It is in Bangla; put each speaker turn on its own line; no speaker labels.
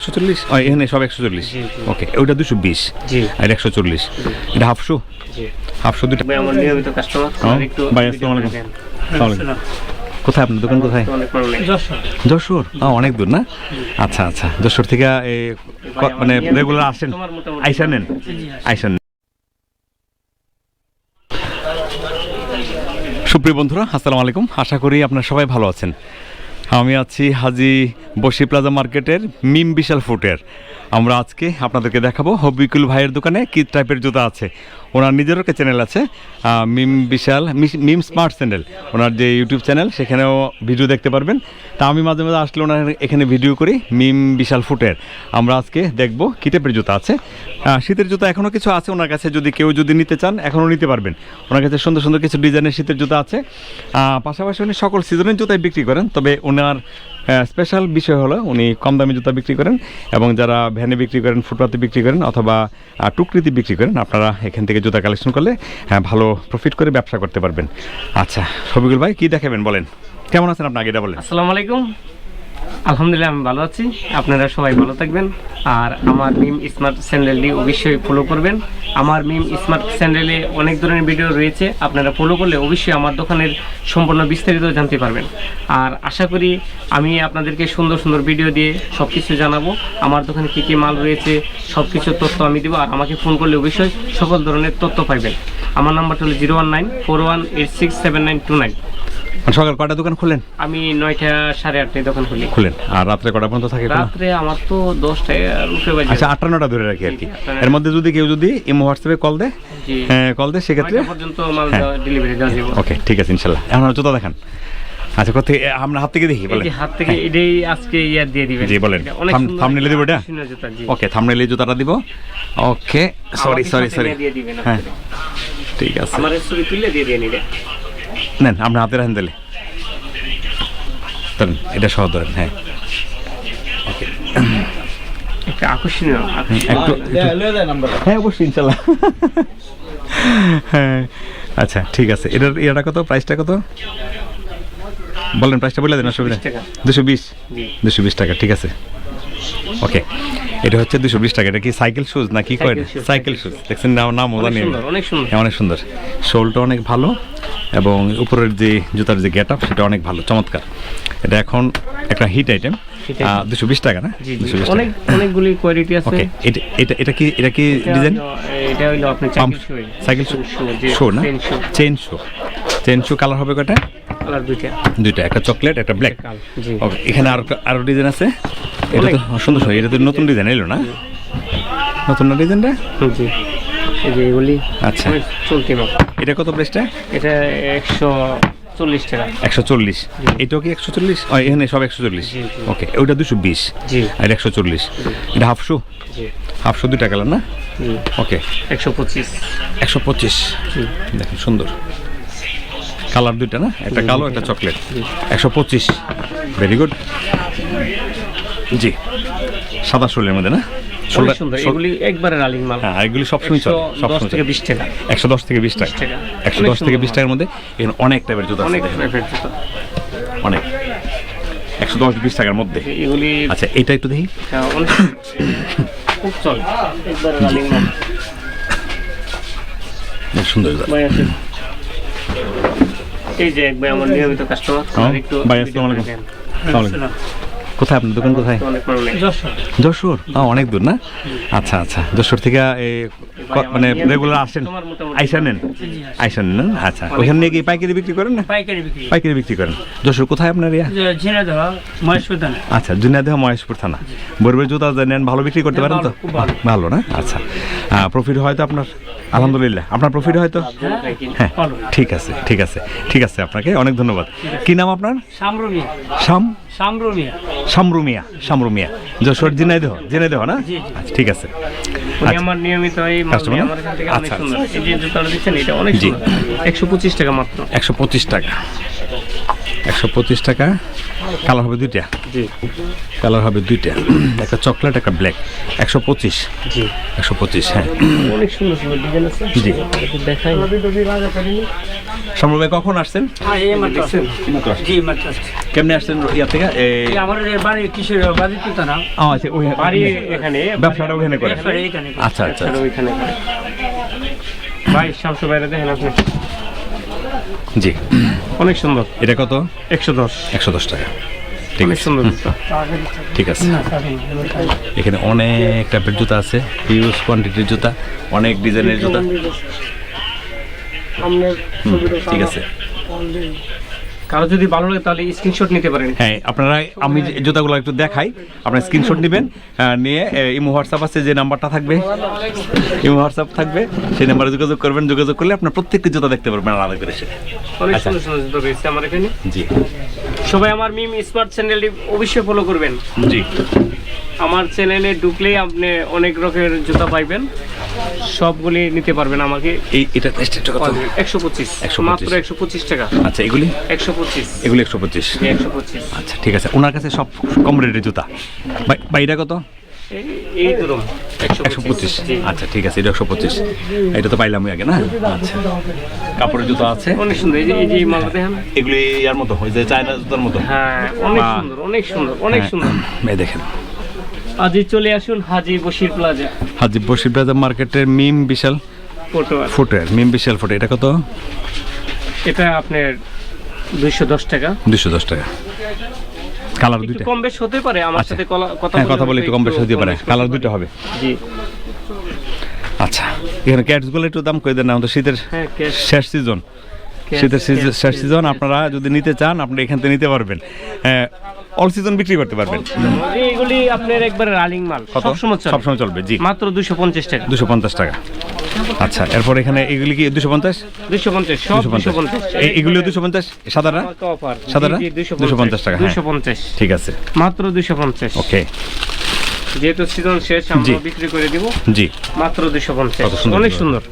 একশো চল্লিশ? এখানে সব একশো চল্লিশ।
জি, জি।
ওকে ওইটা দুশো বিশ। আর একশো চল্লিশ। এটা হাফশো
জি।
হাফশো দুটা
ভাই আমার নিয়মিত কাস্টমার একটু
ভাই,
video
আসসালামু আলাইকুম।
করে দেন।
আসসালামু আলাইকুম। কোথায় আপনার দোকান কোথায়? যশোর। অনেক দূর না? আচ্ছা আচ্ছা। যশোর থেকে মানে রেগুলার আসেন? আইসা নেন? আইসা নেন। সুপ্রিয় বন্ধুরা আসসালামু আলাইকুম। আশা করি আপনারা সবাই ভালো আছেন। আমি আছি হাজি বসি প্লাজা মার্কেটের মিম বিশাল ফুটের আমরা আজকে আপনাদেরকে দেখাবো হবিকুল ভাইয়ের দোকানে কী টাইপের জুতা আছে। ওনার নিজেরও একটা চ্যানেল আছে মিম বিশাল মিম স্মার্ট চ্যানেল ওনার যে ইউটিউব চ্যানেল সেখানেও ভিডিও দেখতে পারবেন। তা আমি মাঝে মাঝে আসলে ওনার এখানে ভিডিও করি, মিম বিশাল ফুটের। আমরা আজকে দেখব কী টাইপের জুতা আছে। শীতের জুতা এখনও কিছু আছে ওনার কাছে, যদি কেউ যদি নিতে চান এখনও নিতে পারবেন। ওনার কাছে সুন্দর সুন্দর কিছু ডিজাইনের শীতের জুতা আছে। পাশাপাশি উনি সকল সিজনের জুতাই বিক্রি করেন, তবে ওনার স্পেশাল বিষয় হলো উনি কম দামি জুতা বিক্রি করেন এবং যারা ভ্যানে বিক্রি করেন, ফুটপাতে বিক্রি করেন অথবা টুকরিতে বিক্রি করেন, আপনারা এখান থেকে জুতা কালেকশন করলে হ্যাঁ ভালো প্রফিট করে ব্যবসা করতে পারবেন। আচ্ছা শফিকুল ভাই, কি দেখাবেন বলেন? কেমন আছেন আপনি? আগে বলেন।
আসসালামু আলাইকুম। আলহামদুলিল্লাহ, আমি ভালো আছি। আপনারা সবাই ভালো থাকবেন। আর আমার মিম স্মার্ট চ্যানেলটি অবশ্যই ফলো করবেন। আমার মিম স্মার্ট চ্যানেলে অনেক ধরনের ভিডিও রয়েছে। আপনারা ফলো করলে অবশ্যই আমার দোকানের সম্পূর্ণ বিস্তারিত জানতে পারবেন। আর আশা করি আমি আপনাদেরকে সুন্দর সুন্দর ভিডিও দিয়ে সব কিছু জানাব। আমার দোকানে কী কী মাল রয়েছে সব কিছুর তথ্য আমি দেবো। আর আমাকে ফোন করলে অবশ্যই সকল ধরনের তথ্য পাইবেন। আমার নাম্বারটা হলো zero one nine four one eight six seven nine two nine
সকাল কটা দোকান খুলেন
আমি নয়টা সাড়ে আটটায় দোকান খুলি।
খুলেন আর রাত্রে কটা পর্যন্ত থাকে
রাত্রে আমার তো দশটায় উঠে বাজে।
আচ্ছা আটটা নটা ধরে রাখি আর কি। এর মধ্যে যদি কেউ যদি ইমো হোয়াটসঅ্যাপে কল দেয় হ্যাঁ কল দেয় সেক্ষেত্রে
পর্যন্ত মাল
হ্যাঁ।
ডেলিভারি দেওয়া যাবে।
ওকে ঠিক আছে ইনশাল্লাহ। এখন জুতা দেখান। আচ্ছা কোথা থেকে আমরা হাত থেকে দেখি বলেন।
হাত থেকে এটাই আজকে ইয়ার দিয়ে দিবেন।
জি, বলেন।
এটা অনেক
থাম-
সুন্দর
thumbnail এ
একটা
দিব এটা? ওকে থামনেলে জুতাটা দিব। ওকে সরি সরি সরি
দিয়ে দিবেন
হ্যাঁ। ঠিক আছে।
আমার ছবি তুলে দিয়ে দিয়ে নিবে
নেন আপনার হাতে রাখেন তাহলে। ধরেন এটা সহ ধরেন হ্যাঁ। ওকে।
একটা আকর্ষণীয়।
একটু হ্যাঁ অবশ্যই ইনশাল্লাহ। হ্যাঁ আচ্ছা ঠিক আছে। এটার এটা কত? প্রাইসটা কত? বলেন প্রাইসটা বলে দেন অসুবিধা দুশো বিশ। দুশো বিশ টাকা ঠিক আছে। ওকে। এটা হচ্ছে দুশো বিশ টাকা। এটা কি সাইকেল শুজ না কি কয়
সাইকেল
শুজ দেখছেন না নাম মজা
অনেক
নেই
অনেক সুন্দর।
হ্যাঁ অনেক সুন্দর। শোলটা অনেক ভালো এবং উপরের যে জুতার যে গেট আপ সেটা অনেক ভালো চমৎকার। এটা এখন একটা হিট আইটেম দুশো বিশ টাকা না?
অনেক অনেকগুলি কোয়ালিটি আছে।
ওকে এটা এটা এটা কি এটা কি ডিজাইন
এটা হলো আপনার সাইকেল শো
না? Chain show chain show colour হবে কয়টা?
কালার দুইটা।
দুইটা একটা চকলেট একটা ব্ল্যাক ওকে এখানে আরও আরও ডিজাইন আছে? এটা তো সুন্দর এটা তো নতুন ডিজাইন এলো না? নতুন না ডিজাইনটা
জি এই যে এগুলি
আচ্ছা।
চলতি মাল।
এটা কত প্রাইসটা
এটা একশো চল্লিশ টাকা।
একশো চল্লিশ। এটাও কি একশো চল্লিশ? এখানে সব একশো চল্লিশ। ওকে ওইটা দুশো বিশ। আর একশো চল্লিশ। এটা হাফশো হাফশো না? ওকে।
একশো পঁচিশ।
একশো পঁচিশ। দেখেন সুন্দর। কালার দুইটা না? একটা কালো একটা চকলেট একশো পঁচিশ। Very good ji. সাদা শোলের মধ্যে না?
এগুলি একবারে রালিং মাল।
হ্যাঁ এগুলি সবসময় চলে সবসময়
থেকে। বিশ টাকা।
একশো দশ থেকে বিশ টাকা। একশো দশ থেকে বিশ টাকার মধ্যে এখানে অনেক টাইপের জুতা
অনেক। জুতো।
অনেক। একশো দশ বিশ টাকার মধ্যে।
এগুলি
আচ্ছা এটা একটু দেখি।
খুব চলে। একবারে রালিং মাল।
সুন্দর
এই যে একবার আমার নিয়মিত কাস্টমার
ভাই, আসসালামু আলাইকুম। আসসালামু আলাইকুম। কোথায় আপনার দোকান কোথায়? যশোর। ও অনেক দূর না? আচ্ছা আচ্ছা। যশোর থেকে মানে রেগুলার আসেন। আইসা নেন? আইসা নেন না? আচ্ছা। ওখানে নিয়ে কি পাইকারি বিক্রি করেন না?
পাইকারি বিক্রি।
পাইকারি বিক্রি করেন। যশোর কোথায় আপনার ইয়া?
ঝিনাইদহ মহেশপুর থানা।
আচ্ছা জুনিয়াদেহ মহেশপুর থানা। বরবের জুতা যা নেন ভালো বিক্রি করতে পারেন তো?
ভালো,
না? আচ্ছা। প্রফিট হয়তো আপনার? আলহামদুলিল্লাহ। আপনার প্রফিট হয়তো? হ্যাঁ ঠিক আছে ঠিক আছে ঠিক আছে আপনাকে। অনেক ধন্যবাদ। কি নাম আপনার?
সামরুমিয়া
শাম?
সামরুমিয়া
শামরুমিয়া শামরুমিয়া যশোর জিনাই দেহ না
দেহ না?
আচ্ছা ঠিক আছে।
উনি। আমার নিয়মিত এই মাল
Customer
নিয়ে
না?
আমার এখান থেকে অনেক সুন্দর। এই যে জুতাটা দিচ্ছেন এটা অনেক সুন্দর। একশো পঁচিশ টাকা মাত্র।
একশো পঁচিশ টাকা। একশো পঁচিশ টাকা কালার হবে দুইটা। কালার হবে দুইটা। একটা চকলেট একটা ব্ল্যাক। একশো পঁচিশ। একশো পঁচিশ হ্যাঁ। জি। ভাই কখন আসছেন?
হ্যাঁ
কেমনে আসছেন ইয়া থেকে? আচ্ছা
এখানে।
ব্যবসাটা ওখানে করে।
এখানে
আচ্ছা আচ্ছা
ওইখানে করে। ভাই শামসু বাইরে দেখেন আপনি।
জি।
অনেক সুন্দর।
এটা কত?
একশো দশ।
একশো দশ টাকা। ঠিক আছে।
সুন্দর
ঠিক আছে। এখানে অনেক টাইপের জুতা আছে। হিউজ কোয়ান্টিটির জুতা। অনেক ডিজাইনের জুতা। ঠিক আছে।
কারও যদি ভালো লাগে তাহলে স্ক্রিনশট নিতে পারেন।
হ্যাঁ আপনারা আমি জুতাগুলো একটু দেখাই আপনারা স্ক্রিনশট নেবেন নিয়ে ইমো হোয়াটসঅ্যাপ আছে যে নাম্বারটা থাকবে ইমো হোয়াটসঅ্যাপ থাকবে সেই নাম্বারে যোগাযোগ করবেন যোগাযোগ করলে আপনার প্রত্যেকটি জুতা দেখতে পারবেন আলাদা করে সে
অনেক
আচ্ছা।
সুন্দর সুন্দর জুতো রয়েছে আমার এখানে।
জি।
সবাই আমার মিম স্মার্ট চ্যানেলটি অবশ্যই ফলো করবেন।
জি।
আমার চ্যানেলে ঢুকলেই আপনি অনেক রকমের জুতা পাইবেন। সবগুলি নিতে পারবেন আমাকে।
এই এটা
একশো পঁচিশ।
125
মাত্র একশো পঁচিশ টাকা।
আচ্ছা এগুলি?
একশো পঁচিশ।
এগুলি একশো পঁচিশ।
একশো পঁচিশ।
আচ্ছা ঠিক আছে। ওনার কাছে সব কম রেটের জুতা। ভাই এটা কত? একশো পঁচিশ। আচ্ছা ঠিক আছে এটা একশো পঁচিশ। এটা তো পাইলাম আগে না? আচ্ছা। কাপড়ের জুতো আছে।
অনেক সুন্দর এই যে এই যে মালটা দেখেন।
এগুলি ইয়ার মতো ওই যে চায়না জুতার মতো?
হ্যাঁ অনেক সুন্দর অনেক সুন্দর অনেক
হ্যাঁ,
সুন্দর।
এই দেখেন।
আজই চলে আসুন হাজি বশির প্লাজা
হাজি বসির বাজার মার্কেটের মিম বিশাল মিম বিশাল ফুটে এটা কত?
এটা আপনার দুইশো দশ টাকা।
দুশো দশ টাকা। কালার দুইটা।
কম বেশ হতে পারে আমার
আচ্ছা।
সাথে কথা
হ্যাঁ কথা বলে একটু কম বেশি হতে পারে। কালার দুইটা হবে।
জি।
আচ্ছা এখানে ক্যাটসগুলো একটু দাম করে দেন না আমাদের শীতের
হ্যাঁ
শেষ সিজন শীতের শেষ সিজন আপনারা যদি নিতে চান আপনি এখান থেকে নিতে পারবেন। হ্যাঁ অল সিজন বিক্রি করতে পারবেন।
এইগুলি আপনার একবারে রানিং মাল সবসময়
সবসময় চলবে জি।
মাত্র দুশো পঞ্চাশ টাকা।
দুশো পঞ্চাশ টাকা। আচ্ছা এরপর এখানে এগুলি কি দুশো পঞ্চাশ?
দুশো পঞ্চাশ
দুশো পঞ্চাশ।
পঞ্চাশ।
এগুলিও দুশো পঞ্চাশ? সাদাটা?
অফার
সাদাটা?
দুশো
250 টাকা, হ্যাঁ।
দুশো পঞ্চাশ।
ঠিক আছে।
মাত্র দুশো পঞ্চাশ।
ওকে।
যেহেতু সিজন শেষ আমরা বিক্রি করে দিব।
জি।
মাত্র দুশো পঞ্চাশ। অনেক। সুন্দর।